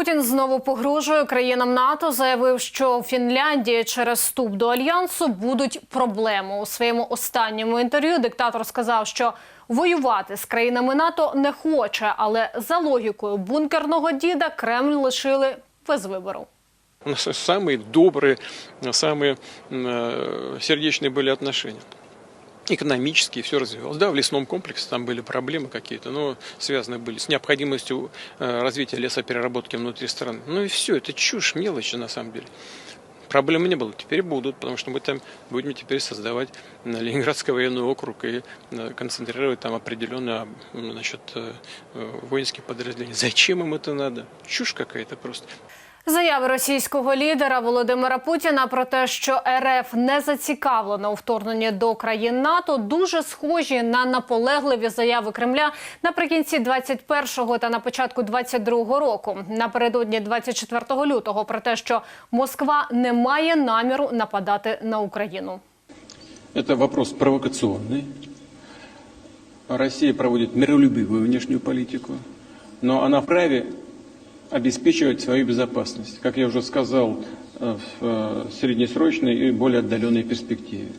Путін знову погрожує країнам НАТО. Заявив, що у Фінляндії через вступ до альянсу будуть проблеми. У своєму останньому інтерв'ю диктатор сказав, що воювати з країнами НАТО не хоче, але за логікою бункерного діда Кремль лишили без вибору. У нас самые добрые, самые э, сердечные были отношения. Экономически все развивалось. Да, в лесном комплексе там были проблемы какие-то, но связаны были с необходимостью э, развития лесопереработки внутри страны. Ну и все, это чушь, мелочи на самом деле. Проблем не было, теперь будут, потому что мы там будем теперь создавать э, Ленинградский военный округ и э, концентрировать там определенно м, значит, воинские подразделения. Зачем им это надо? Чушь какая-то просто. Заяви російського лідера Володимира Путіна про те, що РФ не зацікавлена у вторгненні до країн НАТО, дуже схожі на наполегливі заяви Кремля наприкінці 21-го та на початку 22-го року. Напередодні 24 лютого про те, що Москва не має наміру нападати на Україну. Это вопрос провокационный. Россия проводит миролюбивую внешнюю политику, но она вправе обеспечивать свою безопасность, как я уже сказал, э, в э, среднесрочной и более отдаленной перспективе.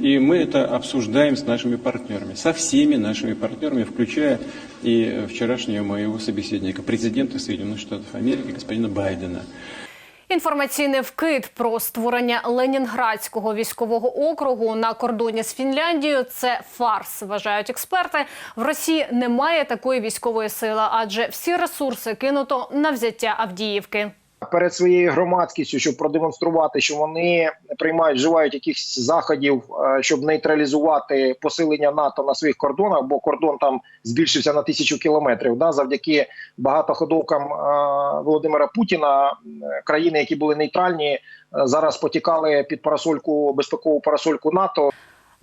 И мы это обсуждаем с нашими партнерами, со всеми нашими партнерами, включая и вчерашнего моего собеседника, президента Соединенных Штатов Америки, господина Байдена. Інформаційний вкид про створення Ленінградського військового округу на кордоні з Фінляндією це фарс, вважають експерти. В Росії немає такої військової сили, адже всі ресурси кинуто на взяття Авдіївки. Перед своєю громадськістю, щоб продемонструвати, що вони приймають, вживають якихось заходів, е, щоб нейтралізувати посилення НАТО на своїх кордонах, бо кордон там збільшився на тисячу кілометрів. Да, завдяки багатоходовкам е, Володимира Путіна, країни, які були нейтральні, е, зараз потікали під парасольку безпекову парасольку НАТО.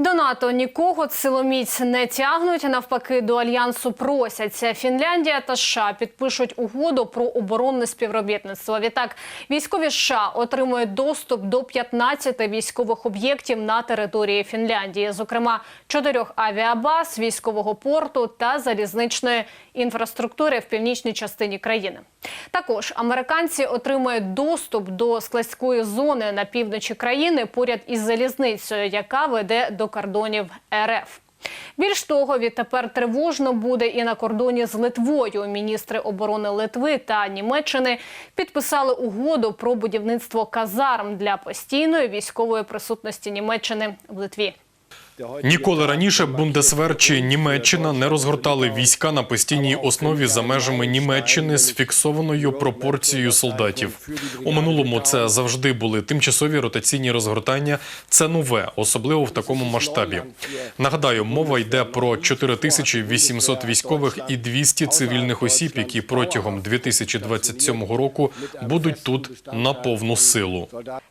До НАТО нікого силоміць не тягнуть. Навпаки, до альянсу просяться. Фінляндія та США підпишуть угоду про оборонне співробітництво. Відтак, військові США отримують доступ до 15 військових об'єктів на території Фінляндії, зокрема чотирьох авіабаз, військового порту та залізничної інфраструктури в північній частині країни. Також американці отримують доступ до складської зони на півночі країни поряд із залізницею, яка веде до кордонів РФ. Більш того, відтепер тривожно буде і на кордоні з Литвою. Міністри оборони Литви та Німеччини підписали угоду про будівництво казарм для постійної військової присутності Німеччини в Литві. Ніколи раніше Бундесвер чи Німеччина не розгортали війська на постійній основі за межами Німеччини з фіксованою пропорцією солдатів. У минулому це завжди були тимчасові ротаційні розгортання. Це нове, особливо в такому масштабі. Нагадаю, мова йде про 4800 військових і 200 цивільних осіб, які протягом 2027 року будуть тут на повну силу.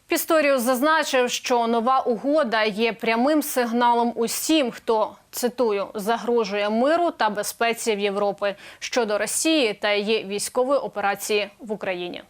Пісторіус зазначив, що нова угода є прямим сигналом усім, хто цитую загрожує миру та безпеці в Європі щодо Росії та її військової операції в Україні.